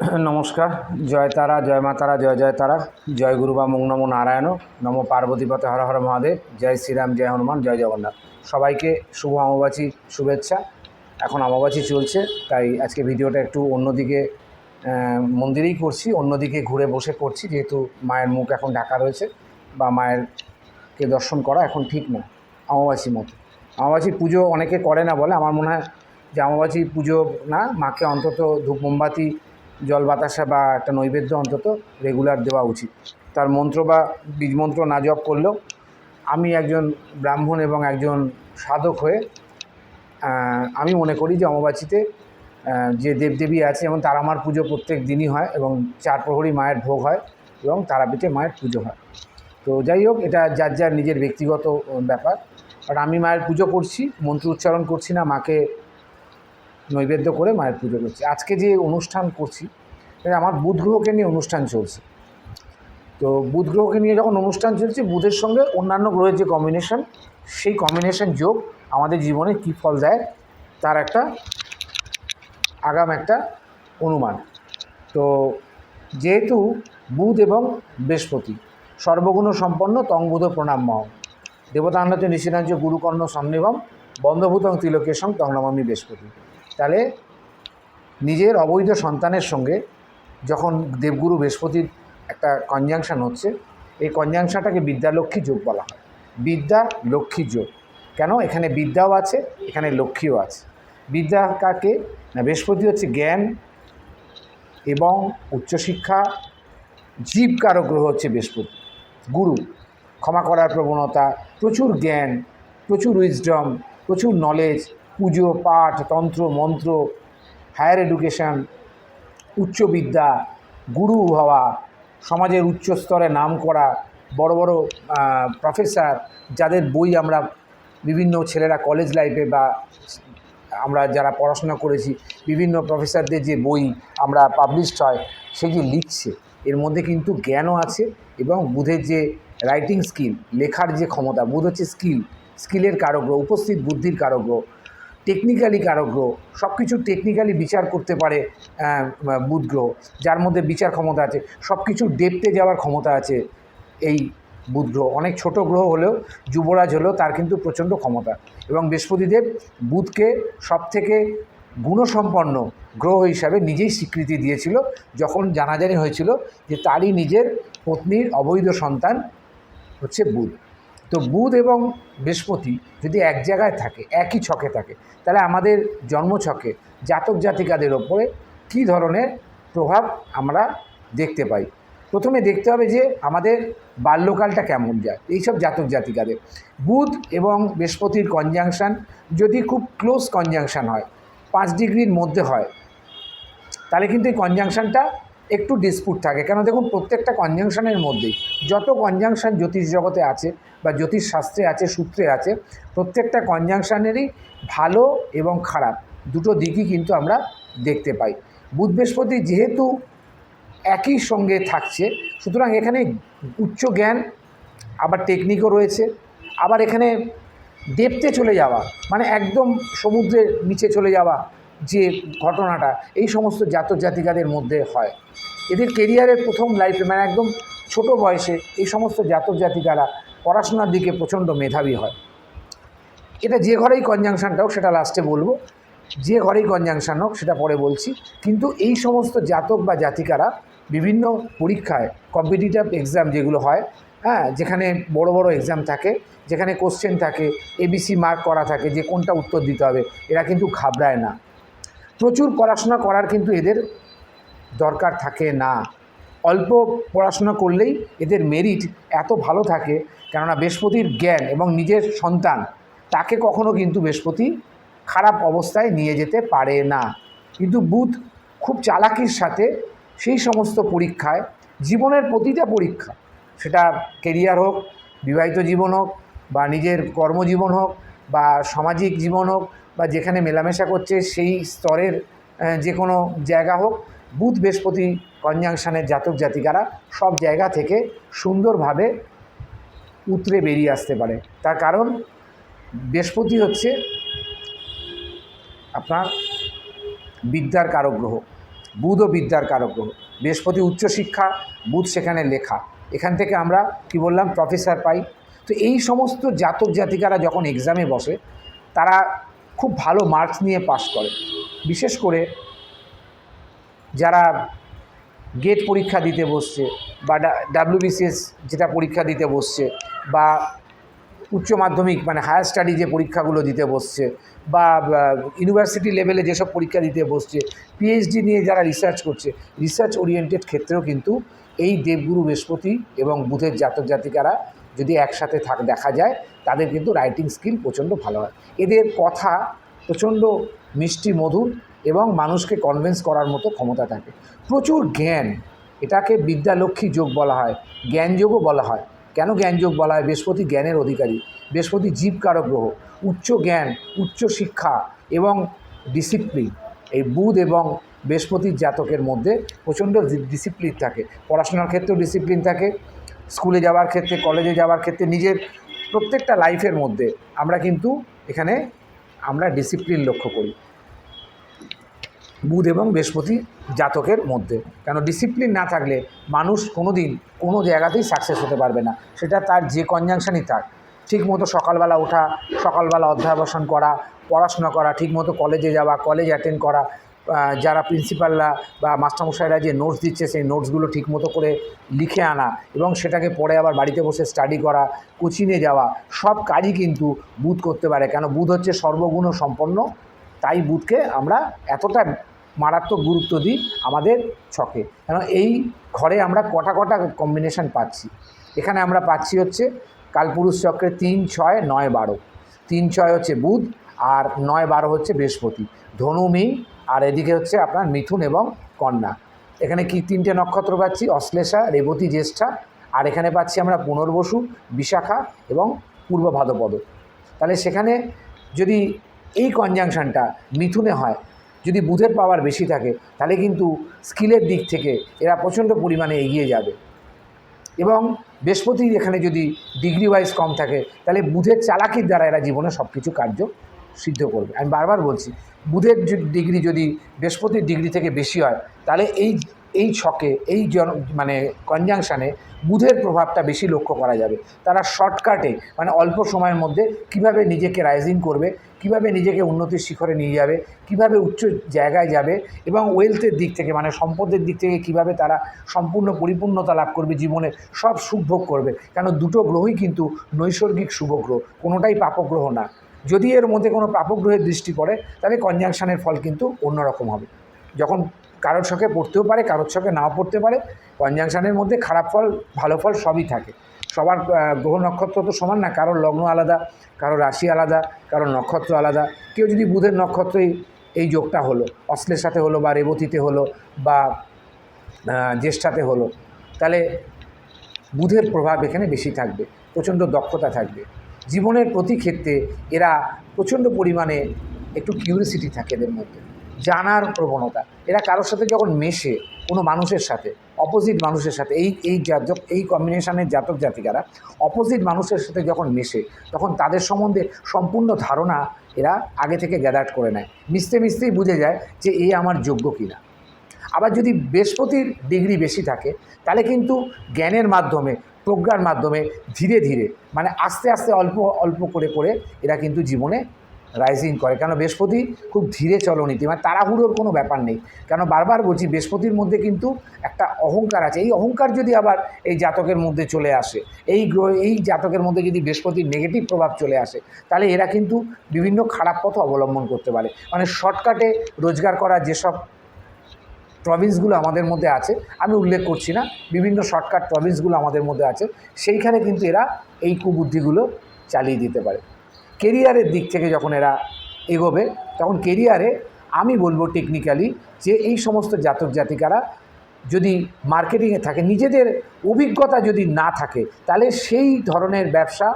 নমস্কার, জয় তারা, জয় মা তারা, জয় জয় তারা, জয় গুরু বা মং নম নারায়ণ, নম পার্বতীপতে হর হর মহাদেব, জয় শ্রীরাম, জয় হনুমান, জয় জগন্নাথ। সবাইকে শুভ অমাবাসী শুভেচ্ছা। এখন অমাবাসী চলছে, তাই আজকে ভিডিওটা একটু অন্যদিকে মন্দিরেই করছি, অন্যদিকে ঘুরে বসে করছি, যেহেতু মায়ের মুখ এখন ঢাকা রয়েছে, বা মায়েরকে দর্শন করা এখন ঠিক না অমাবাসী মতো। অমাবাসী পুজো অনেকে করে না বলে, আমার মনে হয় যে অমাবাসী পুজো না, মাকে অন্তত ধূপ মোমবাতি জল বাতাসা বা একটা নৈবেদ্য অন্তত রেগুলার দেওয়া উচিত। তার মন্ত্র বা বীজ মন্ত্র না জপ করলেও আমি একজন ব্রাহ্মণ এবং একজন সাধক হয়ে আমি মনে করি যে অমাবাসীতে যে দেবদেবী আছে এবং তারামার পুজো প্রত্যেক দিনই হয় এবং চার প্রহরী মায়ের ভোগ হয় এবং তারাপীঠে মায়ের পুজো হয়। তো যাই হোক, এটা যার যার নিজের ব্যক্তিগত ব্যাপার। বাট আমি মায়ের পুজো করছি, মন্ত্র উচ্চারণ করছি না, মাকে নৈবেদ্য করে মায়ের পুজো করছি। আজকে যে অনুষ্ঠান করছি আমার বুধ গ্রহকে নিয়ে অনুষ্ঠান চলছে। তো বুধ গ্রহকে নিয়ে যখন অনুষ্ঠান চলছে, বুধের সঙ্গে অন্যান্য গ্রহের যে কম্বিনেশন সেই কম্বিনেশন যোগ আমাদের জীবনে কী ফল দেয়, তার একটা আগাম একটা অনুমান। তো যেহেতু বুধ এবং বৃহস্পতি সর্বগুণ সম্পন্ন তংবুধ মহ দেবতান্নাচ নিশিরাঞ্চ গুরুকর্ণ সন্নিভম বন্ধভূতং তিলকেশং তংনমামি বৃহস্পতি। তাহলে নিজের অবৈধ সন্তানের সঙ্গে যখন দেবগুরু বৃহস্পতির একটা কনজাংশন হচ্ছে, এই কনজাংশনটাকে বিদ্যালক্ষ্মী যোগ বলা হয়। বিদ্যা লক্ষ্মী যোগ। কেন? এখানে বিদ্যাও আছে, এখানে লক্ষ্মীও আছে। বিদ্যা কাকে? না, বৃহস্পতি হচ্ছে জ্ঞান এবং উচ্চশিক্ষা জীব কারক গ্রহ হচ্ছে বৃহস্পতি, গুরু। ক্ষমা করার প্রবণতা, প্রচুর জ্ঞান, প্রচুর উইজডম প্রচুর নলেজ পুজো, পাঠ, তন্ত্র, মন্ত্র, হায়ার এডুকেশান উচ্চবিদ্যা গুরু হওয়া, সমাজের উচ্চ স্তরে নাম করা, বড় বড় প্রফেসর যাদের বই আমরা বিভিন্ন ছেলেরা কলেজ লাইফে বা আমরা যারা পড়াশোনা করেছি, বিভিন্ন প্রফেসরদের যে বই আমরা পাবলিশড হয়, সে যে লিখছে, এর মধ্যে কিন্তু জ্ঞানও আছে এবং বুধের যে রাইটিং স্কিল লেখার যে ক্ষমতা, বুধ হচ্ছে স্কিল স্কিলের কারগ্রহ, উপস্থিত বুদ্ধির কারগ্রহ। টেকনিক্যালি কারগ্রহ সব কিছু টেকনিক্যালি বিচার করতে পারে বুধ গ্রহ, যার মধ্যে বিচার ক্ষমতা আছে সব কিছু ডেপতে যাওয়ার ক্ষমতা আছে এই বুধ গ্রহ। অনেক ছোট গ্রহ হলেও, যুবরাজ হলেও তার কিন্তু প্রচণ্ড ক্ষমতা। এবং বৃহস্পতিদেব বুধকে সবথেকে গুণসম্পন্ন গ্রহ হিসাবে নিজেই স্বীকৃতি দিয়েছিল, যখন জানাজানি হয়েছিল যে তারই নিজের পত্নীর অবৈধ সন্তান হচ্ছে বুধ। তো বুধ এবং বৃহস্পতি যদি এক জায়গায় থাকে, একই ছকে থাকে, তাহলে আমাদের জন্মছকে জাতক জাতিকাদের ওপরে কী ধরনের প্রভাব আমরা দেখতে পাই? প্রথমে দেখতে হবে যে আমাদের বাল্যকালটা কেমন যায়, এইসব জাতক জাতিকাদের। বুধ এবং বৃহস্পতির কনজাংশন যদি খুব ক্লোজ কনজাংশন হয়, পাঁচ ডিগ্রির মধ্যে হয়, তাহলে কিন্তু এই কনজাংশনটা একটু ডিসপুট থাকে। কেন দেখুন, প্রত্যেকটা কনজাংশনের মধ্যেই যত কনজাংশন জ্যোতিষ জগতে আছে বা জ্যোতিষ শাস্ত্রে আছে, সূত্রে আছে, প্রত্যেকটা কনজাংশনেরই ভালো এবং খারাপ দুটো দিকই কিন্তু আমরা দেখতে পাই। বুধ বৃহস্পতি যেহেতু একই সঙ্গে থাকছে, সুতরাং এখানে উচ্চ জ্ঞান, আবার টেকনিকও রয়েছে, আবার এখানে দেবতে চলে যাওয়া মানে একদম সমুদ্রের নিচে চলে যাওয়া যে ঘটনাটা, এই সমস্ত জাতক জাতিকাদের মধ্যে হয়। এদের কেরিয়ারের প্রথম লাইফে মানে একদম ছোট বয়সে, এই সমস্ত জাতক জাতিকারা পড়াশোনার দিকে প্রচণ্ড মেধাবী হয়। এটা যে ঘরেই কনজাংশনটা হোক সেটা লাস্টে বলব। যে ঘরেই কনজাংশন হোক, সেটা পরে বলছি। কিন্তু এই সমস্ত জাতক বা জাতিকারা বিভিন্ন পরীক্ষায় কম্পিটিটিভ এক্সাম যেগুলো হয় হ্যাঁ যেখানে বড় বড় এক্সাম থাকে, যেখানে কোশ্চেন থাকে এবিসি মার্ক করা থাকে, যে কোনটা উত্তর দিতে হবে, এরা কিন্তু ঘাবড়ায় না। প্রচুর পড়াশোনা করার কিন্তু এদের দরকার থাকে না। অল্প পড়াশোনা করলেই এদের মেরিট এত ভালো থাকে, কেননা বৃহস্পতির জ্ঞান এবং নিজের সন্তান, তাকে কখনো কিন্তু বৃহস্পতি খারাপ অবস্থায় নিয়ে যেতে পারে না। কিন্তু বুধ খুব চালাকির সাথে সেই সমস্ত পরীক্ষায়, জীবনের প্রতিটা পরীক্ষা, সেটা কেরিয়ার হোক, বিবাহিত জীবন হোক, বা নিজের কর্মজীবন হোক, বা সামাজিক জীবন হোক বা যেখানে মেলামেশা করছে, সেই স্তরের যে কোনো জায়গা হোক, বুধ, বৃহস্পতি, কনজাংশনের জাতক জাতিকারা সব জায়গা থেকে সুন্দরভাবে উতরে বেরিয়ে আসতে পারে। তার কারণ, বৃহস্পতি হচ্ছে আপনার বিদ্যার কারক গ্রহ বুধ ও বিদ্যার কারক গ্রহ। বৃহস্পতি উচ্চশিক্ষা বুধ সেখানে লেখা। এখান থেকে আমরা কি বললাম? প্রফেসর পাই। তো এই সমস্ত জাতক জাতিকারা যখন এক্সামে বসে, তারা খুব ভালো মার্কস নিয়ে পাশ করে। বিশেষ করে যারা গেট পরীক্ষা দিতে বসছে বা ডাব্লিউবিসিএস যেটা পরীক্ষা দিতে বসছে বা উচ্চ মাধ্যমিক মানে হায়ার স্টাডি যে পরীক্ষাগুলো দিতে বসছে বা ইউনিভার্সিটি লেভেলে যেসব পরীক্ষা দিতে বসছে পিএইচডি নিয়ে যারা রিসার্চ করছে রিসার্চ ওরিয়েন্টেড ক্ষেত্রেও কিন্তু এই দেবগুরু বৃহস্পতি এবং বুধের জাতক জাতিকারা যদি একসাথে থাক, দেখা যায়, তাদের কিন্তু রাইটিং স্কিল প্রচণ্ড ভালো হয়। এদের কথা প্রচণ্ড মিষ্টি, মধুর এবং মানুষকে কনভিন্স করার মতো ক্ষমতা থাকে। প্রচুর জ্ঞান, এটাকে বিদ্যালক্ষ্মী যোগ বলা হয় জ্ঞানযোগও বলা হয়। কেন জ্ঞানযোগ বলা হয়? বৃহস্পতি জ্ঞানের অধিকারী, বৃহস্পতি জীবকারক গ্রহ, উচ্চ জ্ঞান, উচ্চ শিক্ষা এবং ডিসিপ্লিন এই বুধ এবং বৃহস্পতির জাতকের মধ্যে প্রচণ্ড ডিসিপ্লিন থাকে। পড়াশোনার ক্ষেত্রেও ডিসিপ্লিন থাকে স্কুলে যাওয়ার ক্ষেত্রে, কলেজে যাওয়ার ক্ষেত্রে, নিজের প্রত্যেকটা লাইফের মধ্যে আমরা কিন্তু এখানে আমরা ডিসিপ্লিন লক্ষ্য করি। বুধ এবং বৃহস্পতি জাতকের মধ্যে। কেন? ডিসিপ্লিন না থাকলে মানুষ কোনো দিন কোনো জায়গাতেই সাকসেস হতে পারবে না। সেটা তার যে কনজাংশনই থাক। ঠিকমতো সকালবেলা ওঠা, সকালবেলা অধ্যাবসান করা, পড়াশোনা করা, ঠিকমতো কলেজে যাওয়া, কলেজ অ্যাটেন্ড করা যারা প্রিন্সিপালরা বা মাস্টারমশাইরা যে নোটস দিচ্ছে, সেই নোটসগুলো ঠিকমতো করে লিখে আনা এবং সেটাকে পরে আবার বাড়িতে বসে স্টাডি করা কোচিংয়ে যাওয়া, সব কাজই কিন্তু বুধ করতে পারে। কেন? বুধ হচ্ছে সর্বগুণ সম্পন্ন, তাই বুধকে আমরা এতটা মারাত্মক গুরুত্ব দিই আমাদের ছকে। কেন? এই ঘরে আমরা কটা কটা কম্বিনেশন পাচ্ছি? এখানে আমরা পাচ্ছি হচ্ছে কালপুরুষ চক্রে তিন, ছয়, নয়, বারো। তিন, ছয় হচ্ছে বুধ আর নয়, বারো হচ্ছে বৃহস্পতি। ধনু, মিন আর এদিকে হচ্ছে আপনার মিথুন এবং কন্যা। এখানে কি তিনটে নক্ষত্র পাচ্ছি? অশ্লেষা, রেবতী, জ্যেষ্ঠা। আর এখানে পাচ্ছি আমরা পুনর্বসু বিশাখা এবং পূর্ব ভাদ্রপদ তাহলে সেখানে যদি এই কনজাংশনটা মিথুনে হয়, যদি বুধের পাওয়ার বেশি থাকে, তাহলে কিন্তু স্কিলের দিক থেকে এরা প্রচণ্ড পরিমাণে এগিয়ে যাবে। এবং বৃহস্পতির এখানে যদি ডিগ্রি ওয়াইজ কম থাকে, তাহলে বুধের চালাকির দ্বারা এরা জীবনে সব কিছু কার্য সিদ্ধ করবে। আমি বারবার বলছি, বুধের ডিগ্রি যদি বৃহস্পতির ডিগ্রি থেকে বেশি হয়, তাহলে এই এই ছকে, এই জন মানে কনজাংশানে বুধের প্রভাবটা বেশি লক্ষ্য করা যাবে। তারা শর্টকাটে মানে অল্প সময়ের মধ্যে কীভাবে নিজেকে রাইজিং করবে, কীভাবে নিজেকে উন্নতির শিখরে নিয়ে যাবে, কীভাবে উচ্চ জায়গায় যাবে এবং ওয়েলথের দিক থেকে মানে সম্পদের দিক থেকে কীভাবে তারা সম্পূর্ণ পরিপূর্ণতা লাভ করবে জীবনে সব সুখ ভোগ করবে। কেন, দুটো গ্রহই কিন্তু নৈসর্গিক শুভগ্রহ কোনোটাই পাপগ্রহ না। যদি এর মধ্যে কোনো পাপগ্রহের দৃষ্টি পড়ে, তাহলে কনজাংশনের ফল কিন্তু অন্যরকম হবে। যখন কারোর ছকে পড়তেও পারে, কারোর ছকে নাও পড়তে পারে কনজাংশনের মধ্যে খারাপ ফল, ভালো ফল সবই থাকে। সবার গ্রহ নক্ষত্র তো সমান না, কারোর লগ্ন আলাদা, কারোর রাশি আলাদা, কারোর নক্ষত্র আলাদা। কেউ যদি বুধের নক্ষত্রেই এই যোগটা হলো, অশ্লের সাথে হলো বা রেবতীতে হলো বা জ্যেষ্ঠাতে হলো, তাহলে বুধের প্রভাব এখানে বেশি থাকবে, প্রচণ্ড দক্ষতা থাকবে। জীবনের প্রতি ক্ষেত্রে এরা প্রচণ্ড পরিমাণে একটু কিউরিসিটি থাকে এদের মধ্যে, জানার প্রবণতা। এরা কারোর সাথে যখন মেশে, কোনো মানুষের সাথে অপোজিট মানুষের সাথে, এই এই জাতক এই কম্বিনেশনের জাতক জাতিকারা অপোজিট মানুষের সাথে যখন মেশে, তখন তাদের সম্বন্ধে সম্পূর্ণ ধারণা এরা আগে থেকে গ্যাদার করে নেয়। মিশতে মিশতেই বুঝে যায় যে এ আমার যোগ্য কিনা। আবার যদি বৃহস্পতির ডিগ্রি বেশি থাকে, তাহলে কিন্তু জ্ঞানের মাধ্যমে প্রজ্ঞার মাধ্যমে ধীরে ধীরে মানে আস্তে আস্তে অল্প অল্প করে করে এরা কিন্তু জীবনে রাইজিং করে। কেন বৃহস্পতি খুব ধীরে চলনীতি মানে তাড়াহুড়োর কোনো ব্যাপার নেই। কেন বারবার বলছি, বৃহস্পতির মধ্যে কিন্তু একটা অহংকার আছে। এই অহংকার যদি আবার এই জাতকের মধ্যে চলে আসে, এই গ্রহ, এই জাতকের মধ্যে যদি বৃহস্পতির নেগেটিভ প্রভাব চলে আসে, তাহলে এরা কিন্তু বিভিন্ন খারাপ পথ অবলম্বন করতে পারে। মানে শর্টকাটে রোজগার করা যেসব প্রভিন্সগুলো আমাদের মধ্যে আছে, আমি উল্লেখ করছি না, বিভিন্ন শর্টকাট প্রভিন্সগুলো আমাদের মধ্যে আছে, সেইখানে কিন্তু এরা এই কুবুদ্ধিগুলো চালিয়ে দিতে পারে। কেরিয়ারের দিক থেকে যখন এরা এগোবে, তখন কেরিয়ারে আমি বলব টেকনিক্যালি যে এই সমস্ত জাতক জাতিকারা যদি মার্কেটিংয়ে থাকে, নিজেদের অভিজ্ঞতা যদি না থাকে, তাহলে সেই ধরনের ব্যবসা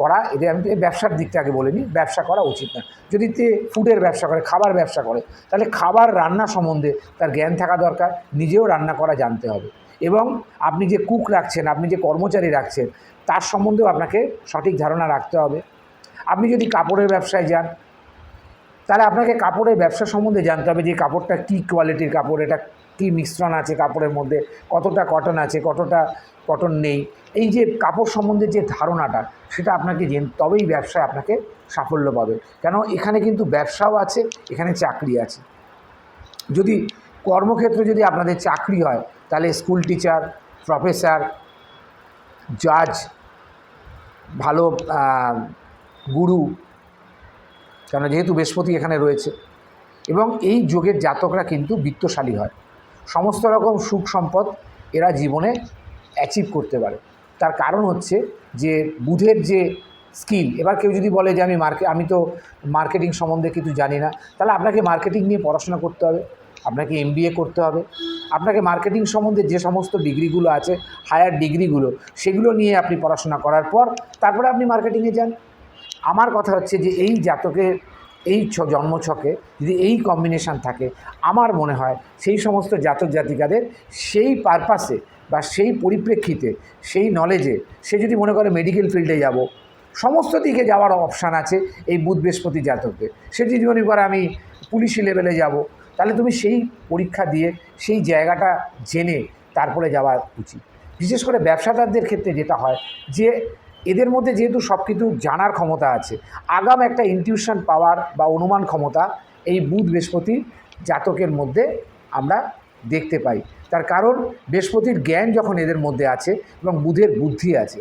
করা, এদের আমি ব্যবসার দিকটা আগে বলে নিই ব্যবসা করা উচিত না। যদি তে ফুডের ব্যবসা করে, খাবার ব্যবসা করে, তাহলে খাবার রান্না সম্বন্ধে তার জ্ঞান থাকা দরকার, নিজেও রান্না করা জানতে হবে। এবং আপনি যে কুক রাখছেন, আপনি যে কর্মচারী রাখছেন, তার সম্বন্ধেও আপনাকে সঠিক ধারণা রাখতে হবে। আপনি যদি কাপড়ের ব্যবসায় যান, তাহলে আপনাকে কাপড়ের ব্যবসা সম্বন্ধে জানতে হবে যে কাপড়টা কী কোয়ালিটির কাপড়, এটা কী মিশ্রণ আছে কাপড়ের মধ্যে? কতটা কটন আছে? কতটা কটন নেই? এই যে কাপড় সম্বন্ধে যে ধারণাটা, সেটা আপনাকে জেন, তবেই ব্যবসায় আপনাকে সাফল্য পাবে। কেন? এখানে কিন্তু ব্যবসাও আছে, এখানে চাকরি আছে। যদি কর্মক্ষেত্রে যদি আপনাদের চাকরি হয়, তাহলে স্কুল টিচার প্রফেসর জাজ ভালো গুরু, কেন? যেহেতু বৃহস্পতি এখানে রয়েছে। এবং এই যোগের জাতকরা কিন্তু বিত্তশালী হয়। সমস্ত রকম সুখ সম্পদ এরা জীবনে অ্যাচিভ করতে পারে। তার কারণ হচ্ছে যে বুধের যে স্কিল এবার কেউ যদি বলে যে আমি মার্কে আমি তো মার্কেটিং সম্বন্ধে কিছু জানি না, তাহলে আপনাকে মার্কেটিং নিয়ে পড়াশোনা করতে হবে, আপনাকে এম করতে হবে। আপনাকে মার্কেটিং সম্বন্ধে যে সমস্ত ডিগ্রিগুলো আছে হায়ার ডিগ্রিগুলো, সেগুলো নিয়ে আপনি পড়াশোনা করার পর তারপরে আপনি মার্কেটিংয়ে যান। আমার কথা হচ্ছে যে এই জাতকের এই ছ জন্মছকে যদি এই কম্বিনেশান থাকে, আমার মনে হয় সেই সমস্ত জাতক জাতিকাদের সেই পারপাসে বা সেই পরিপ্রেক্ষিতে, সেই নলেজে সে যদি মনে করে মেডিকেল ফিল্ডে যাব, সমস্ত দিকে যাওয়ার অপশান আছে এই বুধ বৃহস্পতি জাতককে সে যদি মনে করে আমি পুলিশি লেভেলে যাব, তাহলে তুমি সেই পরীক্ষা দিয়ে সেই জায়গাটা জেনে তারপরে যাওয়া উচিত। বিশেষ করে ব্যবসাদারদের ক্ষেত্রে যেটা হয় যে এদের মধ্যে যেহেতু সব কিছু জানার ক্ষমতা আছে, আগাম একটা ইনটিউশন পাওয়ার বা অনুমান ক্ষমতা এই বুধ বৃহস্পতি জাতকের মধ্যে আমরা দেখতে পাই। তার কারণ বৃহস্পতির জ্ঞান যখন এদের মধ্যে আছে এবং বুধের বুদ্ধি আছে,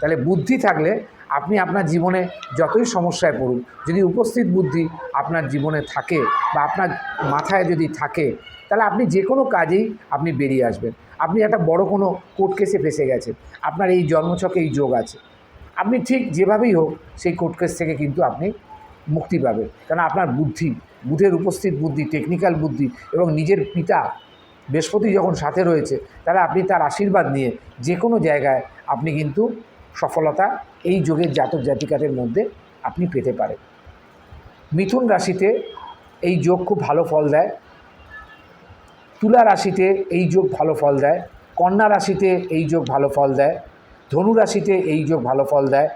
তাহলে বুদ্ধি থাকলে আপনি আপনার জীবনে যতই সমস্যায় পড়ুন, যদি উপস্থিত বুদ্ধি আপনার জীবনে থাকে বা আপনার মাথায় যদি থাকে, তাহলে আপনি যে কোনো কাজেই আপনি বেরিয়ে আসবেন। আপনি একটা বড় কোনো কোর্ট কেসে ফেসে গেছেন। আপনার এই জন্মছকে এই যোগ আছে। আপনি ঠিক যেভাবেই হোক, সেই কোর্ট কেস থেকে কিন্তু আপনি মুক্তি পাবেন। কেন আপনার বুদ্ধি, বুধের উপস্থিত বুদ্ধি টেকনিক্যাল বুদ্ধি এবং নিজের পিতা বৃহস্পতি যখন সাথে রয়েছে, তাহলে আপনি তার আশীর্বাদ নিয়ে যে কোনো জায়গায় আপনি কিন্তু সফলতা এই যোগের জাতক জাতিকাদের মধ্যে আপনি পেতে পারেন। মিথুন রাশিতে এই যোগ খুব ভালো ফল দেয়। তুলা রাশিতে এই যোগ ভালো ফল দেয়। কন্যা রাশিতে এই যোগ ভালো ফল দেয়। ধনু রাশিতে এই যোগ ভালো ফল দেয়।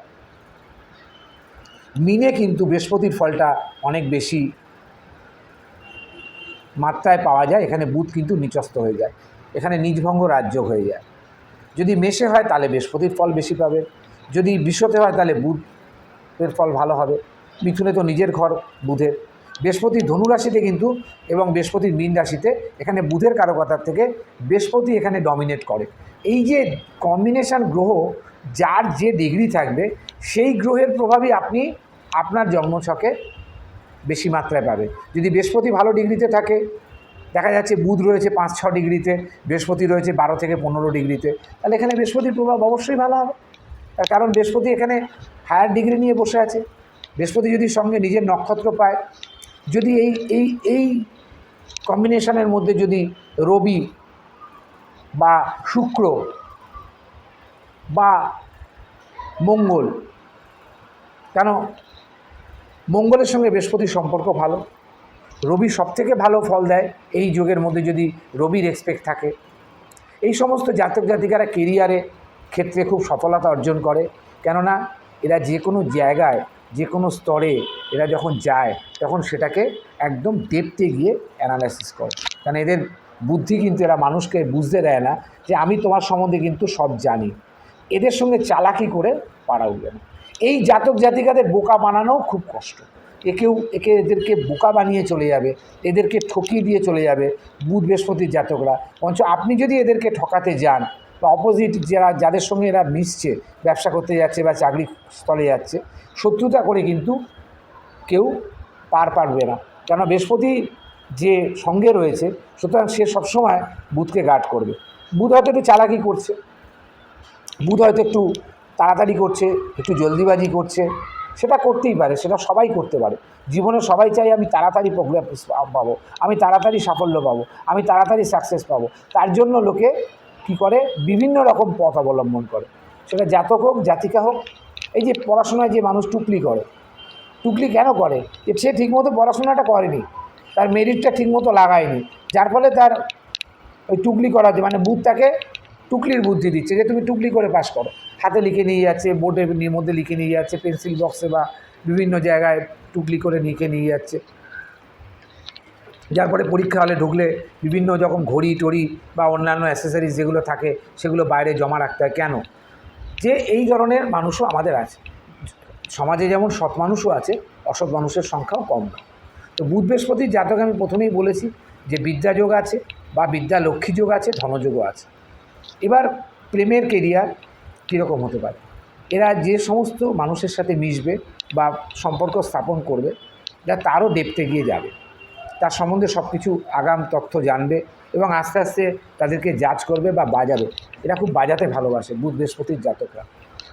মিনে কিন্তু বৃহস্পতির ফলটা অনেক বেশি মাত্রায় পাওয়া যায়, এখানে বুধ কিন্তু নিচস্ত হয়ে যায়, এখানে নিজভঙ্গ রাজ্য হয়ে যায়। যদি মেষে হয় তাহলে বৃহস্পতির ফল বেশি পাবে, যদি বিশ্বতে হয় তাহলে বুধের ফল ভালো হবে, মিথুনে তো নিজের ঘর বুধের। বৃহস্পতি ধনু রাশিতে কিন্তু এবং বৃহস্পতির মীন রাশিতে এখানে বুধের কারকতার থেকে বৃহস্পতি এখানে ডমিনেট করে। এই যে কম্বিনেশান গ্রহ, যার যে ডিগ্রি থাকবে, সেই গ্রহের প্রভাবই আপনি আপনার জন্মছকে বেশি মাত্রায় পাবে। যদি বৃহস্পতি ভালো ডিগ্রিতে থাকে, দেখা যাচ্ছে বুধ রয়েছে পাঁচ, ছ ডিগ্রিতে বৃহস্পতি রয়েছে বারো থেকে পনেরো ডিগ্রিতে তাহলে এখানে বৃহস্পতির প্রভাব অবশ্যই ভালো হবে। কারণ বৃহস্পতি এখানে হায়ার ডিগ্রি নিয়ে বসে আছে। বৃহস্পতি যদি সঙ্গে নিজের নক্ষত্র পায়, যদি এই এই এই কম্বিনেশনের মধ্যে যদি রবি বা শুক্র বা মঙ্গল। কেন? মঙ্গলের সঙ্গে বৃহস্পতির সম্পর্ক ভালো। রবি সবথেকে ভালো ফল দেয় এই যুগের মধ্যে যদি রবির এক্সপেক্ট থাকে। এই সমস্ত জাতক জাতিকারা কেরিয়ারে ক্ষেত্রে খুব সফলতা অর্জন করে। কেননা এরা যে কোনো জায়গায়, যে কোনো স্তরে এরা যখন যায়, তখন সেটাকে একদম ডেপতে গিয়ে অ্যানালাইসিস করে। কারণ এদের বুদ্ধি কিন্তু এরা মানুষকে বুঝতে দেয় না যে আমি তোমার সম্বন্ধে কিন্তু সব জানি। এদের সঙ্গে চালাকি করে পারা উঠবে না এই জাতক জাতিকাদের বোকা বানানোও খুব কষ্ট। একেও একে এদেরকে বোকা বানিয়ে চলে যাবে, এদেরকে ঠকিয়ে দিয়ে চলে যাবে বুধ বৃহস্পতির জাতকরা। বঞ্চ আপনি যদি এদেরকে ঠকাতে যান, বা অপোজিট যারা, যাদের সঙ্গে এরা মিশছে, ব্যবসা করতে যাচ্ছে বা চাকরি স্থলে যাচ্ছে, শত্রুতা করে কিন্তু কেউ পার পারবে না। কেন বৃহস্পতি যে সঙ্গে রয়েছে, সুতরাং সে সবসময় বুধকে গার্ড করবে। বুধ হয়তো একটু চালাকি করছে, বুধ হয়তো একটু তাড়াতাড়ি করছে, একটু জলদিবাজি করছে, সেটা করতেই পারে, সেটা সবাই করতে পারে। জীবনে সবাই চাই আমি তাড়াতাড়ি প্রোগ্রেস পাবো, আমি তাড়াতাড়ি সাফল্য পাবো, আমি তাড়াতাড়ি সাকসেস পাবো। তার জন্য লোকে কি করে? বিভিন্ন রকম পথ অবলম্বন করে। সেটা জাতক হোক, জাতিকা হোক, এই যে পড়াশোনায় যে মানুষ টুকলি করে, টুকলি কেন করে? সে ঠিকমতো পড়াশোনাটা করেনি। তার মেরিটটা ঠিকমতো লাগায়নি। যার ফলে তার ওই টুকলি করা হচ্ছে মানে বুথটাকে টুকলির বুদ্ধি দিচ্ছে যে, তুমি টুকলি করে পাস করো। হাতে লিখে নিয়ে যাচ্ছে বোর্ডের মধ্যে লিখে নিয়ে যাচ্ছে পেন্সিল বক্সে বা বিভিন্ন জায়গায় টুকলি করে লিখে নিয়ে যাচ্ছে। যার পরে পরীক্ষা হলে ঢুকলে বিভিন্ন যখন ঘড়ি, টড়ি বা অন্যান্য অ্যাসেসরিজ যেগুলো থাকে, সেগুলো বাইরে জমা রাখতে হয়। কেন? যে এই ধরনের মানুষও আমাদের আছে। সমাজে যেমন সৎ মানুষও আছে, অসৎ মানুষের সংখ্যাও কম না। তো বুধ বৃহস্পতির জাতক আমি প্রথমেই বলেছি যে বিদ্যাযোগ আছে বা বিদ্যা লক্ষ্মী যোগ আছে ধনযোগও আছে। এবার প্রেমের কেরিয়ার কীরকম হতে পারে? এরা যে সমস্ত মানুষের সাথে মিশবে বা সম্পর্ক স্থাপন করবে, যা তারও ডেপতে গিয়ে যাবে। তার সম্বন্ধে সব কিছু আগাম তথ্য জানবে এবং আস্তে আস্তে তাদেরকে জাজ করবে বা বাজাবে। এরা খুব বাজাতে ভালোবাসে বুধ বৃহস্পতির জাতকরা।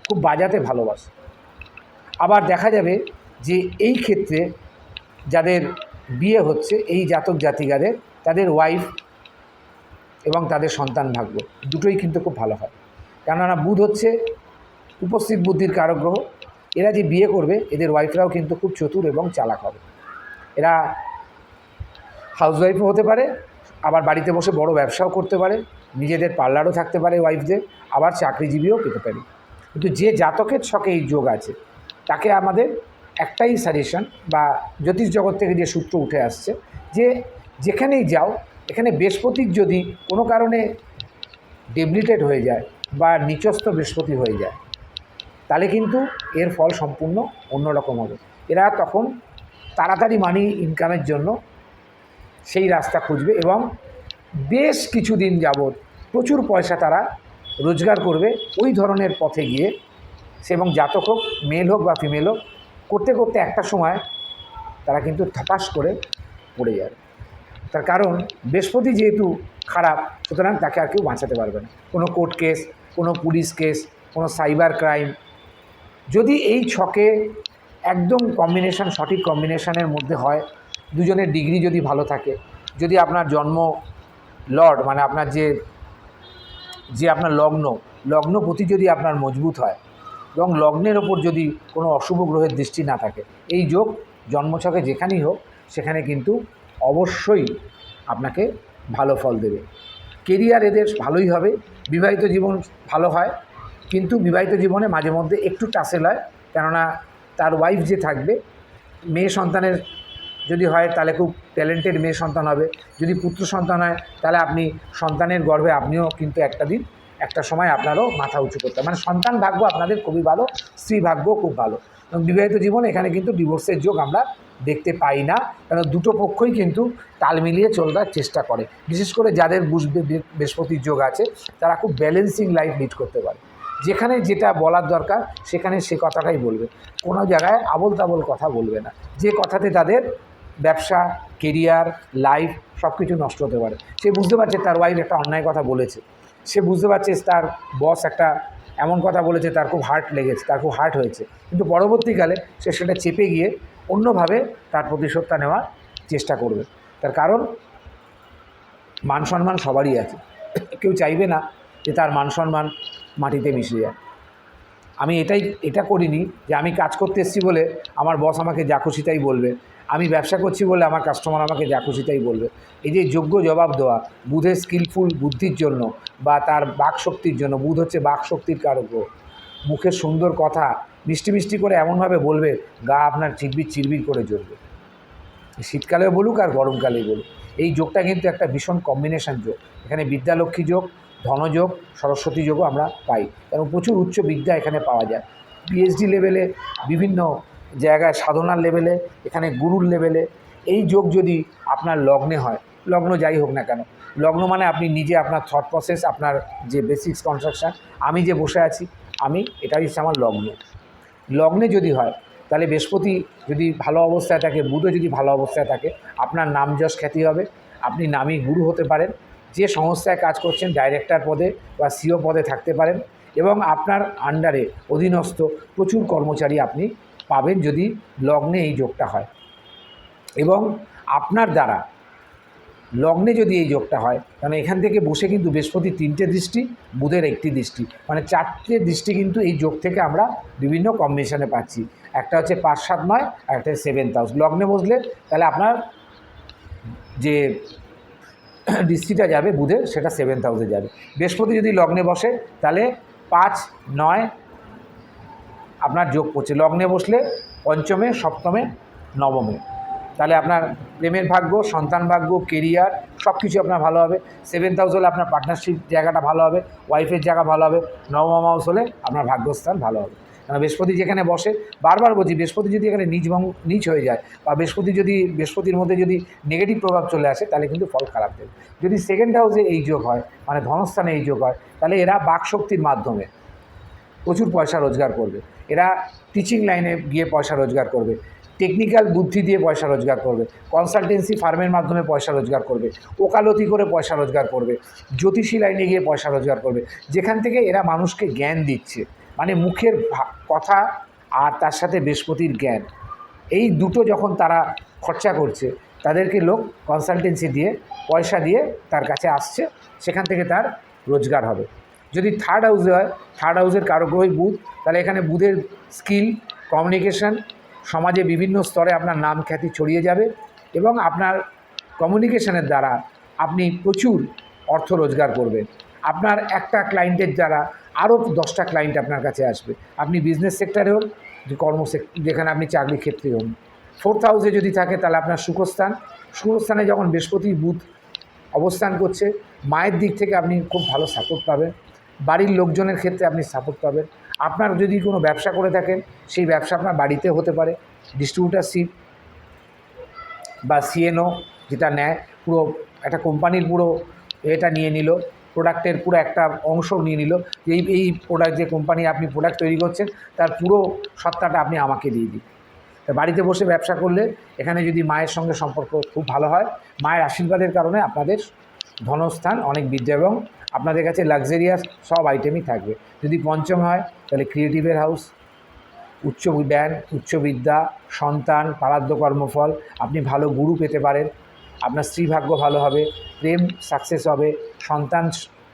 খুব বাজাতে ভালোবাসে। আবার দেখা যাবে যে এই ক্ষেত্রে যাদের বিয়ে হচ্ছে, এই জাতক জাতিকাদের, তাদের ওয়াইফ এবং তাদের সন্তান ভাগ্য। দুটোই কিন্তু খুব ভালো হয়। কেননা বুধ হচ্ছে উপস্থিত বুদ্ধির কারক গ্রহ। এরা যে বিয়ে করবে, এদের ওয়াইফরাও কিন্তু খুব চতুর এবং চালাক হবে। এরা হাউসওয়াইফও হতে পারে, আবার বাড়িতে বসে বড় ব্যবসাও করতে পারে, নিজেদের পার্লারও থাকতে পারে ওয়াইফদের আবার চাকরিজীবীও পেতে পারে। কিন্তু যে জাতকের ছকে এই যোগ আছে, তাকে আমাদের একটাই সাজেশন বা জ্যোতিষ জগৎ থেকে যে সূত্র উঠে আসছে যে যেখানেই যাও, এখানে বৃহস্পতির যদি কোনো কারণে ডেবলিটেড হয়ে যায় বা নিচস্থ বৃহস্পতি হয়ে যায়, তাহলে কিন্তু এর ফল সম্পূর্ণ অন্যরকম হবে। এরা তখন তাড়াতাড়ি মানি ইনকামের জন্য সেই রাস্তা খুঁজবে এবং বেশ কিছুদিন যাবৎ প্রচুর পয়সা তারা রোজগার করবে ওই ধরনের পথে গিয়ে, সে এবং জাতক হোক মেল হোক বা ফিমেল হোক করতে করতে একটা সময় তারা কিন্তু থাপাস করে পড়ে যাবে তার কারণ বৃহস্পতি যেহেতু খারাপ, সুতরাং তাকে আর কেউ বাঁচাতে পারবে না। কোনো কোর্ট কেস, কোনো পুলিশ কেস, কোনো সাইবার ক্রাইম। যদি এই ছকে একদম কম্বিনেশান, সঠিক কম্বিনেশানের মধ্যে হয়, দুজনের ডিগ্রি যদি ভালো থাকে, যদি আপনার জন্ম লর্ড মানে আপনার যে যে আপনার লগ্ন, লগ্নপতি যদি আপনার মজবুত হয় এবং লগ্নের ওপর যদি কোনো অশুভ গ্রহের দৃষ্টি না থাকে, এই যোগ জন্মছকে যেখানেই হোক, সেখানে কিন্তু অবশ্যই আপনাকে ভালো ফল দেবে। কেরিয়ার এদের ভালোই হবে, বিবাহিত জীবন ভালো হয়, কিন্তু বিবাহিত জীবনে মাঝে মধ্যে একটু টাসেল হয়, কেননা তার ওয়াইফ যে থাকবে, মেয়ে সন্তানের যদি হয়, তাহলে খুব ট্যালেন্টেড মেয়ে সন্তান হবে, যদি পুত্র সন্তান হয়, তাহলে আপনি সন্তানের গর্ভে আপনিও কিন্তু একটা দিন একটা সময় আপনারও মাথা উঁচু করতে মানে সন্তান ভাগ্য আপনাদের খুবই ভালো, স্ত্রী ভাগ্য খুব ভালো। এবং বিবাহিত জীবন, এখানে কিন্তু ডিভোর্সের যোগ আমরা দেখতে পাই না। কারণ দুটো পক্ষই কিন্তু তাল মিলিয়ে চলবার চেষ্টা করে। বিশেষ করে যাদের বুঝবে বৃহস্পতির যোগ আছে, তারা খুব ব্যালেন্সিং লাইফ লিড করতে পারে। যেখানে যেটা বলার দরকার, সেখানে সে কথাটাই বলবে। কোনো জায়গায় আবল তাবল কথা বলবে না। যে কথাতে তাদের ব্যবসা কেরিয়ার লাইফ সব কিছু নষ্ট হতে পারে। সে বুঝতে পারছে তার ওয়াইফ একটা অন্যায় কথা বলেছে। সে বুঝতে পারছে তার বস একটা এমন কথা বলেছে, তার খুব হার্ট লেগেছে, তার খুব হার্ট হয়েছে। কিন্তু পরবর্তীকালে সে সেটা চেপে গিয়ে অন্যভাবে তার প্রতিশোধটা নেওয়ার চেষ্টা করবে। তার কারণ, মান সম্মান সবারই আছে। কেউ চাইবে না যে তার মান সম্মান মাটিতে মিশে যায়। আমি এটাই, এটা করিনি যে আমি কাজ করতে এসেছি বলে আমার বস আমাকে যা খুশি তাই বলবে। আমি ব্যবসা করছি বলে আমার কাস্টমার আমাকে যা খুশি তাই বলবে। এই যে যোগ্য জবাব দেওয়া, বুধের স্কিলফুল বুদ্ধির জন্য বা তার বাক শক্তির জন্য, বুধ হচ্ছে বাক শক্তির কারক। মুখের সুন্দর কথা, মিষ্টি মিষ্টি করে এমনভাবে বলবে, গা আপনার চিরবির চিরবির করে জ্বলবে। শীতকালেও বলুক আর গরমকালেই বলুক। এই যোগটা কিন্তু একটা ভীষণ কম্বিনেশন যোগ। এখানে বিদ্যালক্ষ্মী যোগ ধনযোগ সরস্বতী যোগও আমরা পাই। এবং প্রচুর উচ্চ বিদ্যা এখানে পাওয়া যায়। পিএইচডি লেভেলে বিভিন্ন জায়গায় সাধনার লেভেলে, এখানে গুরুর লেভেলে, এই যোগ যদি আপনার লগ্নে হয়, লগ্ন যাই হোক না কেন, লগ্ন মানে আপনি নিজে আপনার থট প্রসেস আপনার যে বেসিক্স কনস্ট্রাকশান আমি যে বসে আছি, আমি এটাই হচ্ছে আমার লগ্ন। লগ্নে যদি হয়, তাহলে বৃহস্পতি যদি ভালো অবস্থায় থাকে, বুধও যদি ভালো অবস্থায় থাকে, আপনার নাম যশ খ্যাতি হবে, আপনি নামী গুরু হতে পারেন, যে সংস্থায় কাজ করছেন ডাইরেক্টর পদে বা সিও পদে থাকতে পারেন, এবং আপনার আন্ডারে অধীনস্থ প্রচুর কর্মচারী আপনি পাবেন যদি লগ্নে এই যোগটা হয়। এবং আপনার দ্বারা লগ্নে যদি এই যোগটা হয়, তাহলে এখান থেকে বসে কিন্তু বৃহস্পতি তিনটে দৃষ্টি, বুধের একটি দৃষ্টি। মানে চারটে দৃষ্টি কিন্তু এই যোগ থেকে আমরা বিভিন্ন কম্বিনেশনে পাচ্ছি। একটা হচ্ছে পাঁচ সাত নয় একটা সেভেন্থ হাউস লগ্নে বসলে তাহলে আপনার যে দৃষ্টিটা যাবে বুধের, সেটা সেভেন্থ হাউসে যাবে। বৃহস্পতি যদি লগ্নে বসে, তাহলে পাঁচ নয় আপনার যোগ পড়ছে লগ্নে বসলে পঞ্চমে, সপ্তমে, নবমে। তাহলে আপনার প্রেমের ভাগ্য, সন্তান ভাগ্য কেরিয়ার সব কিছু আপনার ভালো হবে। সেভেন্থ হাউস হলে আপনার পার্টনারশিপ জায়গাটা ভালো হবে ওয়াইফের জায়গা ভালো হবে, নবম হাউস হলে আপনার ভাগ্যস্থান ভালো হবে। কারণ বৃহস্পতি যেখানে বসে, বারবার বলছি, বৃহস্পতি যদি এখানে ভঙ্গ নিচ হয়ে যায় বা বৃহস্পতি যদি, বৃহস্পতির মধ্যে যদি নেগেটিভ প্রভাব চলে আসে, তাহলে কিন্তু ফল খারাপ দেবে। যদি সেকেন্ড হাউসে এই যোগ হয় মানে ধনস্থানে এই যোগ হয়, তাহলে এরা বাকশক্তির মাধ্যমে প্রচুর পয়সা রোজগার করবে। এরা টিচিং লাইনে গিয়ে পয়সা রোজগার করবে। টেকনিক্যাল বুদ্ধি দিয়ে পয়সা রোজগার করবে। কনসালটেন্সি ফার্মের মাধ্যমে পয়সা রোজগার করবে। ওকালতি করে পয়সা রোজগার করবে। জ্যোতিষী লাইনে গিয়ে পয়সা রোজগার করবে। যেখান থেকে এরা মানুষকে জ্ঞান দিচ্ছে। মানে মুখের কথা আর তার সাথে বৃহস্পতির জ্ঞান। এই দুটো যখন তারা খরচা করছে, তাদেরকে লোক কনসালটেন্সি দিয়ে পয়সা দিয়ে তার কাছে আসছে। সেখান থেকে তার রোজগার হবে। যদি থার্ড হাউসে হয় থার্ড হাউসের কারগ্রহী বুধ, তাহলে এখানে বুধের স্কিল কমিউনিকেশন সমাজে বিভিন্ন স্তরে আপনার নাম খ্যাতি ছড়িয়ে যাবে এবং আপনার কমিউনিকেশনের দ্বারা আপনি প্রচুর অর্থ রোজগার করবেন। আপনার একটা ক্লায়েন্টের দ্বারা আরও দশটা ক্লায়েন্ট আপনার কাছে আসবে। আপনি বিজনেস সেক্টরে হন যে কর্ম যেখানে আপনি চাকরি ক্ষেত্রে হন। ফোর্থ হাউসে যদি থাকে, তাহলে আপনার সুখস্থান। সুখস্থানে যখন বৃহস্পতি বুধ অবস্থান করছে, মায়ের দিক থেকে আপনি খুব ভালো সাপোর্ট পাবেন। বাড়ির লোকজনের ক্ষেত্রে আপনি সাপোর্ট পাবেন। আপনার যদি কোনো ব্যবসা করে থাকেন, সেই ব্যবসা আপনার বাড়িতে হতে পারে। ডিস্ট্রিবিউটারশিপ বা সিএনও যেটা নেয়, পুরো একটা কোম্পানির পুরো এটা নিয়ে নিল প্রোডাক্টের পুরো একটা অংশ নিয়ে নিল, এই এই প্রোডাক্ট যে কোম্পানি আপনি প্রোডাক্ট তৈরি করছেন, তার পুরো সত্তাটা আপনি আমাকে দিয়ে দিন। বাড়িতে বসে ব্যবসা করলে এখানে যদি মায়ের সঙ্গে সম্পর্ক খুব ভালো হয়, মায়ের আশীর্বাদের কারণে আপনাদের ধনস্থান, অনেক বিদ্যা এবং আপনাদের কাছে লাক্সারিয়াস সব আইটেমই থাকবে। যদি পঞ্চম হয়, তাহলে ক্রিয়েটিভের হাউস উচ্চ জ্ঞান, উচ্চ বিদ্যা, সন্তান পারাদ্য কর্মফল, আপনি ভালো গুরু পেতে পারেন, আপনার স্ত্রী ভাগ্য ভালো হবে, প্রেম সাকসেস হবে, সন্তান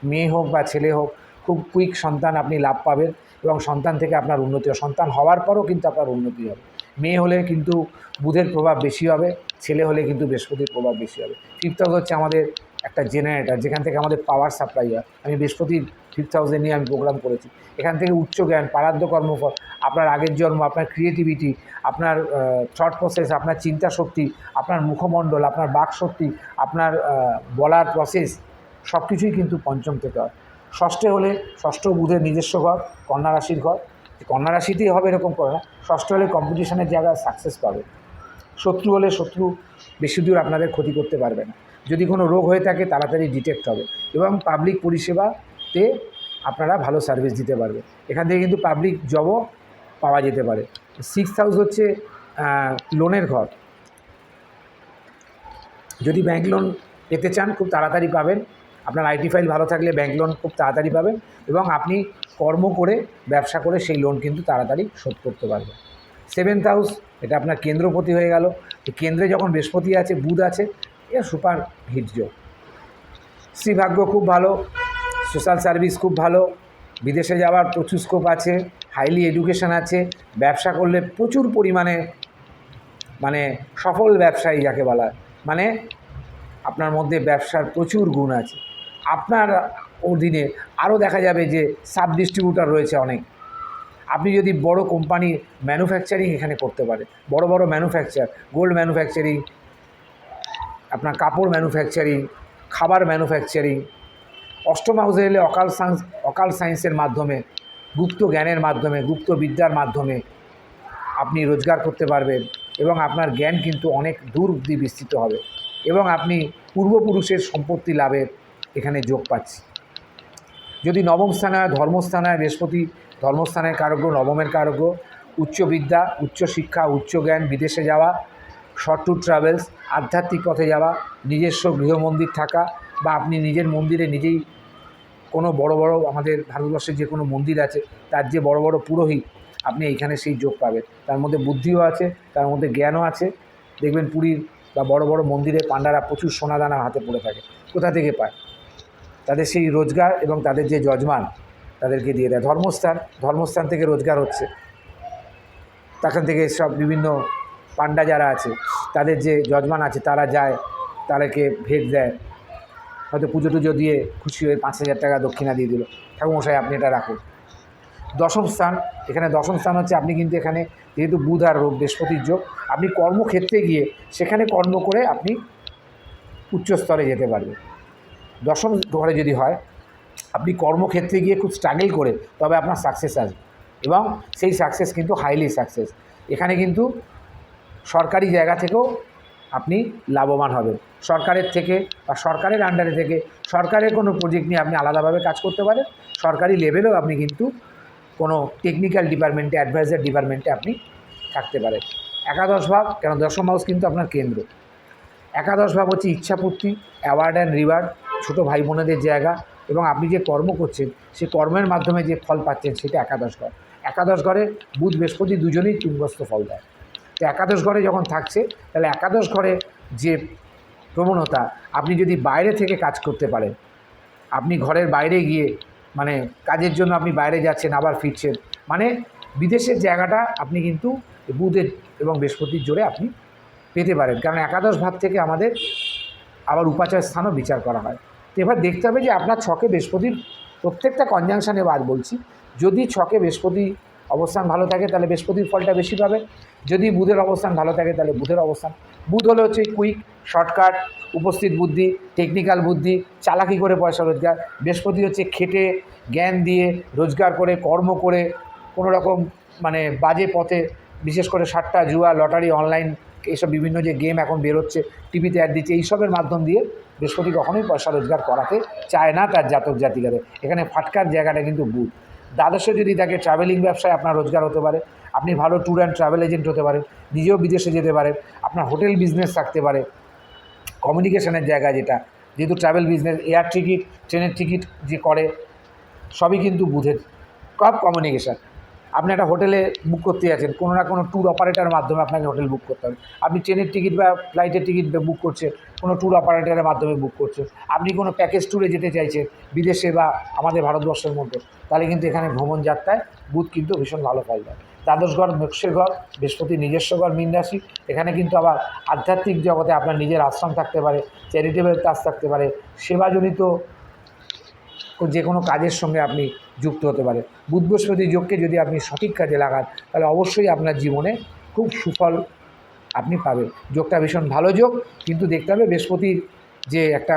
মেয়ে হোক বা ছেলে হোক, খুব কুইক সন্তান আপনি লাভ পাবেন এবং সন্তান থেকে আপনার উন্নতি হবে। সন্তান হওয়ার পরও কিন্তু আপনার উন্নতি হবে। মেয়ে হলে কিন্তু বুধের প্রভাব বেশি হবে, ছেলে হলে কিন্তু বৃহস্পতির প্রভাব বেশি হবে। ফিফথ হচ্ছে আমাদের একটা জেনারেটার যেখান থেকে আমাদের পাওয়ার সাপ্লাই হয়। আমি বৃহস্পতি ফিফথ হাউসে নিয়ে আমি প্রোগ্রাম করেছি। এখান থেকে উচ্চ জ্ঞান পারাদ্য কর্মফল, আপনার আগের জন্ম, আপনার ক্রিয়েটিভিটি আপনার থট প্রসেস আপনার চিন্তা শক্তি, আপনার মুখমণ্ডল, আপনার বাক শক্তি, আপনার বলার প্রসেস সব কিছুই কিন্তু পঞ্চম থেকে হয়। ষষ্ঠে হলে ষষ্ঠ বুধের নিজস্ব ঘর, কন্যা রাশির ঘর। কন্যা রাশিতেই হবে এরকম করে না। ষষ্ঠ হলে কম্পিটিশনের জায়গায় সাকসেস পাবে। শত্রু হলে শত্রু, বেশি দূর আপনাদের ক্ষতি করতে পারবে না। যদি কোনো রোগ হয়ে থাকে তাড়াতাড়ি ডিটেক্ট হবে এবং পাবলিক পরিষেবাতে আপনারা ভালো সার্ভিস দিতে পারবে এখান থেকে কিন্তু পাবলিক জবও পাওয়া যেতে পারে। সিক্স হাউস হচ্ছে লোনের ঘর। যদি ব্যাংক লোন পেতে চান, খুব তাড়াতাড়ি পাবেন। আপনার আইটি ফাইল ভালো থাকলে ব্যাংক লোন খুব তাড়াতাড়ি পাবেন এবং আপনি কর্ম করে, ব্যবসা করে সেই লোন কিন্তু তাড়াতাড়ি শোধ করতে পারবেন। সেভেন্থ হাউস এটা আপনার কেন্দ্রপতি হয়ে গেল। কেন্দ্রে যখন বৃহস্পতি আছে, বুধ আছে এটা সুপার হিট যোগ শ্রীভাগ্য খুব ভালো সোশ্যাল সার্ভিস খুব ভালো, বিদেশে যাওয়ার প্রচুর স্কোপ আছে হাইলি এডুকেশন আছে, ব্যবসা করলে প্রচুর পরিমাণে মানে সফল ব্যবসায়ী যাকে বলা মানে আপনার মধ্যে ব্যবসার প্রচুর গুণ আছে। আপনার অধীনে আরও দেখা যাবে যে সাব ডিস্ট্রিবিউটার রয়েছে অনেক। আপনি যদি বড় কোম্পানি ম্যানুফ্যাকচারিং এখানে করতে পারে বড় বড় ম্যানুফ্যাকচার গোল্ড ম্যানুফ্যাকচারিং আপনার কাপড় ম্যানুফ্যাকচারিং খাবার ম্যানুফ্যাকচারিং অষ্টম হাউসে এলে অকাল সায়েন্স, অকাল সায়েন্সের মাধ্যমে, গুপ্ত জ্ঞানের মাধ্যমে, গুপ্ত বিদ্যার মাধ্যমে আপনি রোজগার করতে পারবেন এবং আপনার জ্ঞান কিন্তু অনেক দূর অব্দি বিস্তৃত হবে এবং আপনি পূর্বপুরুষের সম্পত্তি লাভের এখানে যোগ পাচ্ছি। যদি নবম স্থানে হয় ধর্মস্থানে হয় বৃহস্পতি ধর্মস্থানের কারগ্য নবমের কারগ্য উচ্চ বিদ্যা উচ্চ শিক্ষা উচ্চ জ্ঞান বিদেশে যাওয়া শর্ট ট্যুর ট্রাভেলস আধ্যাত্মিক পথে যাওয়া, নিজস্ব গৃহমন্দির থাকা বা আপনি নিজের মন্দিরে নিজেই কোনো বড় বড় আমাদের ভারতবর্ষের যে কোনো মন্দির আছে, তার যে বড় বড় পুরোহিত, আপনি এইখানে সেই যোগ পাবেন। তার মধ্যে বুদ্ধিও আছে, তার মধ্যে জ্ঞানও আছে। দেখবেন পুরীর বা বড় বড় মন্দিরে পাণ্ডারা প্রচুর সোনাদানা হাতে পড়ে থাকে। কোথা থেকে পায়? তাদের সেই রোজগার এবং তাদের যে যজমান, তাদেরকে দিয়ে দেয়। ধর্মস্থান ধর্মস্থান থেকে রোজগার হচ্ছে। তখন থেকে সব বিভিন্ন পাণ্ডা যারা আছে, তাদের যে যজমান আছে, তারা যায়, তাদেরকে ভেট দেয়। হয়তো পুজো টুজো দিয়ে খুশি হয়ে পাঁচ হাজার টাকা দক্ষিণা দিয়ে দিল। ঠাকুরমশাই, আপনি এটা রাখুন। দশম স্থান, এখানে দশম স্থান হচ্ছে, আপনি কিন্তু এখানে যেহেতু বুধ আর রোগ বৃহস্পতির যোগ, আপনি কর্মক্ষেত্রে গিয়ে সেখানে কর্ম করে আপনি উচ্চ স্তরে যেতে পারবেন। দশম ঘরে যদি হয়, আপনি কর্মক্ষেত্রে গিয়ে খুব স্ট্রাগল করে, তবে আপনার সাকসেস আসবে। এবং সেই সাকসেস কিন্তু হাইলি সাকসেস এখানে কিন্তু সরকারি জায়গা থেকেও আপনি লাভবান হবেন। সরকারের থেকে বা সরকারের আন্ডারে থেকে সরকারের কোনো প্রজেক্ট নিয়ে আপনি আলাদাভাবে কাজ করতে পারেন। সরকারি লেভেলেও আপনি কিন্তু কোনো টেকনিক্যাল ডিপার্টমেন্টে অ্যাডভাইজার ডিপার্টমেন্টে আপনি থাকতে পারেন। একাদশ ভাব, কেন দশম হাউস কিন্তু আপনার কেন্দ্র। একাদশ ভাব হচ্ছে ইচ্ছাপূর্তি অ্যাওয়ার্ড অ্যান্ড রিওয়ার্ড ছোটো ভাই বোনেদের জায়গা এবং আপনি যে কর্ম করছেন, সে কর্মের মাধ্যমে যে ফল পাচ্ছেন, সেটা একাদশ ঘর। একাদশ ঘরে বুধ বৃহস্পতি দুজনেই তুঙ্গস্থ ফল দেয়। তো একাদশ ঘরে যখন থাকছে, তাহলে একাদশ ঘরে যে প্রবণতা, আপনি যদি বাইরে থেকে কাজ করতে পারেন, আপনি ঘরের বাইরে গিয়ে মানে কাজের জন্য আপনি বাইরে যাচ্ছেন, আবার ফিরছেন মানে বিদেশের জায়গাটা আপনি কিন্তু বুধের এবং বৃহস্পতির জোরে আপনি পেতে পারেন। কারণ একাদশ ভাব থেকে আমাদের আবার উপাচার স্থানও বিচার করা হয়। তো এবার দেখতে হবে যে আপনার ছকে বৃহস্পতির প্রত্যেকটা কনজাংশনে বাদ বলছি, যদি ছকে বৃহস্পতি অবস্থান ভালো থাকে, তাহলে বৃহস্পতির ফলটা বেশি পাবে। যদি বুধের অবস্থান ভালো থাকে, তাহলে বুধের অবস্থান। বুধ হলো হচ্ছে কুইক, শর্টকাট, উপস্থিত বুদ্ধি টেকনিক্যাল বুদ্ধি, চালাকি করে পয়সা রোজগার। বৃহস্পতি হচ্ছে খেটে, জ্ঞান দিয়ে, রোজগার করে, কর্ম করে, কোনো রকম মানে বাজে পথে, বিশেষ করে সাতটা, জুয়া, লটারি অনলাইন এইসব বিভিন্ন যে গেম এখন বেরোচ্ছে টিভিতে অ্যাড দিচ্ছে, এইসবের মাধ্যম দিয়ে বৃহস্পতি কখনোই পয়সা রোজগার করাতে চায় না তার জাতক জাতিকাদের। এখানে ফাটকার জায়গাটা কিন্তু বুধ। দ্বাদশে যদি থাকে ট্রাভেলিং ব্যবসায় আপনার রোজগার হতে পারে, আপনি ভালো ট্যুর অ্যান্ড ট্রাভেল এজেন্ট হতে পারেন, নিজেও বিদেশে যেতে পারেন, আপনার হোটেল বিজনেস থাকতে পারে। কমিউনিকেশনের জায়গা যেটা, যেহেতু ট্রাভেল বিজনেস এয়ার টিকিট ট্রেনের টিকিট যে করে, সবই কিন্তু বুধের সব কমিউনিকেশান আপনি একটা হোটেলে বুক করতে যাচ্ছেন, কোনো না কোনো ট্যুর অপারেটারের মাধ্যমে আপনাকে হোটেল বুক করতে হবে। আপনি ট্রেনের টিকিট বা ফ্লাইটের টিকিট বুক করছেন কোনো ট্যুর অপারেটারের মাধ্যমে বুক করছেন আপনি কোনো প্যাকেজ ট্যুরে যেতে চাইছেন, বিদেশে বা আমাদের ভারতবর্ষের মধ্যে তাহলে কিন্তু এখানে ভ্রমণ যাত্রায় বুধ কিন্তু ভীষণ ভালো ফল দেয় দ্বাদশগড় মোক্ষের ঘর বৃহস্পতি নিজস্ব ঘর মীন রাশি, এখানে কিন্তু আবার আধ্যাত্মিক জগতে আপনার নিজের আশ্রম থাকতে পারে চ্যারিটেবল কাজ থাকতে পারে, সেবাজনিত যে কোনো কাজের সঙ্গে আপনি যুক্ত হতে পারে। বুধ বৃহস্পতি যোগকে যদি আপনি সঠিক কাজে লাগান, তাহলে অবশ্যই আপনার জীবনে খুব সুফল আপনি পাবেন। যোগটা ভীষণ ভালো যোগ, কিন্তু দেখতে হবে বৃহস্পতির যে একটা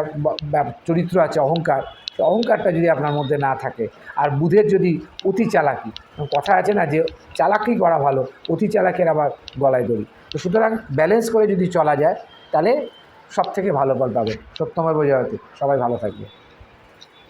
চরিত্র আছে, অহংকার সেই অহংকারটা যদি আপনার মধ্যে না থাকে, আর বুধের যদি অতি চালাকি কথা আছে না যে চালাকি করা ভালো, অতি চালাকের আবার গলায় দড়ি। তো সুতরাং ব্যালেন্স করে যদি চলা যায়, তাহলে সব থেকে ভালো ফল পাবে সত্যময় বোঝাতে সবাই ভালো থাকবে